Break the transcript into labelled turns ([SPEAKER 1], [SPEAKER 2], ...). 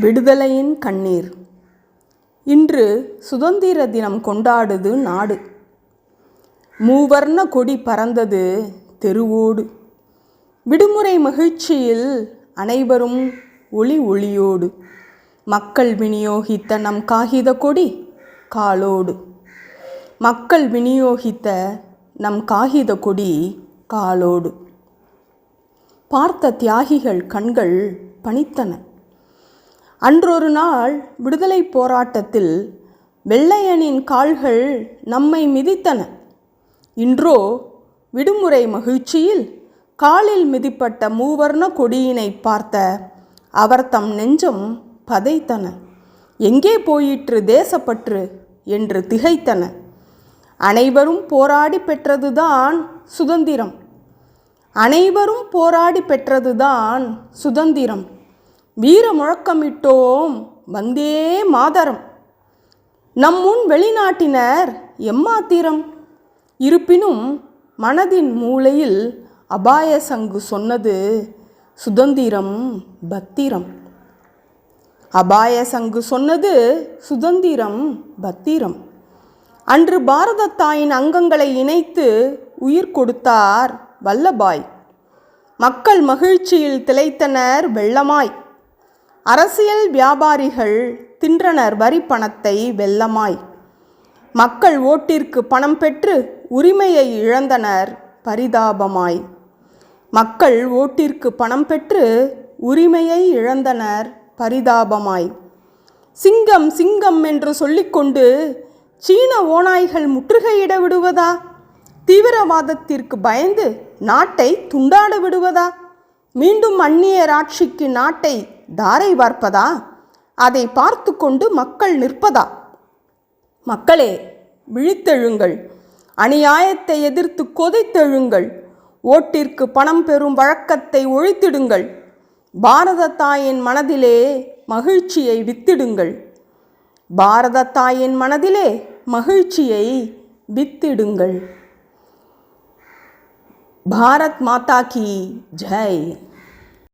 [SPEAKER 1] விடுதலையின் கண்ணீர். இன்று சுதந்திர தினம் கொண்டாடுது நாடு. மூவர்ண கொடி பறந்தது தெருவோடு. விடுமுறை மகிழ்ச்சியில் அனைவரும் ஒளி ஒளியோடு. மக்கள் விநியோகித்த நம் காகித கொடி காலோடு. மக்கள் விநியோகித்த நம் காகித கொடி காலோடு. பார்த்த தியாகிகள் கண்கள் பணித்தன. அன்றொரு நாள் விடுதலை போராட்டத்தில் வெள்ளையனின் கால்கள் நம்மை மிதித்தன. இன்றோ விடுமுறை மகிழ்ச்சியில் காலில் மிதிப்பட்ட மூவர்ண கொடியினை பார்த்த அவர் தம் நெஞ்சம் பதைத்தன. எங்கே போயிற்று தேசப்பற்று என்று திகைத்தன. அனைவரும் போராடி பெற்றதுதான் சுதந்திரம். அனைவரும் போராடி பெற்றதுதான் சுதந்திரம். வீர முழக்கமிட்டோம் வந்தே மாதரம். நம் முன் வெளிநாட்டினர் எம்மாத்திரம்? இருப்பினும் மனதின் மூலையில் அபாய சங்கு சொன்னது சுதந்திரம் பத்திரம். அபாய சங்கு சொன்னது சுதந்திரம் பத்திரம். அன்று பாரத தாயின் அங்கங்களை இணைத்து உயிர் கொடுத்தார் வல்லபாய். மக்கள் மகிழ்ச்சியில் திளைத்தனர் வெள்ளமாய். அரசியல் வியாபாரிகள் தின்றனர் வரி பணத்தை வெள்ளமாய் மக்கள் ஓட்டிற்கு பணம் பெற்று உரிமையை இழந்தனர் பரிதாபமாய். மக்கள் ஓட்டிற்கு பணம் பெற்று உரிமையை இழந்தனர் பரிதாபமாய். சிங்கம் சிங்கம் என்று சொல்லிக்கொண்டு சீன ஓநாய்கள் முற்றுகையிட விடுவதா? தீவிரவாதத்திற்கு பயந்து நாட்டை துண்டாட விடுவதா? மீண்டும் அந்நியர் ஆட்சிக்கு நாட்டை தாரை வார்ப்பதா அதை பார்த்து கொண்டு மக்கள் நிற்பதா? மக்களே விழித்தெழுங்கள். அநியாயத்தை எதிர்த்து கொதித்தெழுங்கள். ஓட்டிற்கு பணம் பெறும் வழக்கத்தை ஒழித்திடுங்கள். பாரத தாயின் மனதிலே மகிழ்ச்சியை வித்திடுங்கள். பாரத தாயின் மனதிலே மகிழ்ச்சியை வித்திடுங்கள். பாரத் மாதா கி ஜெய்.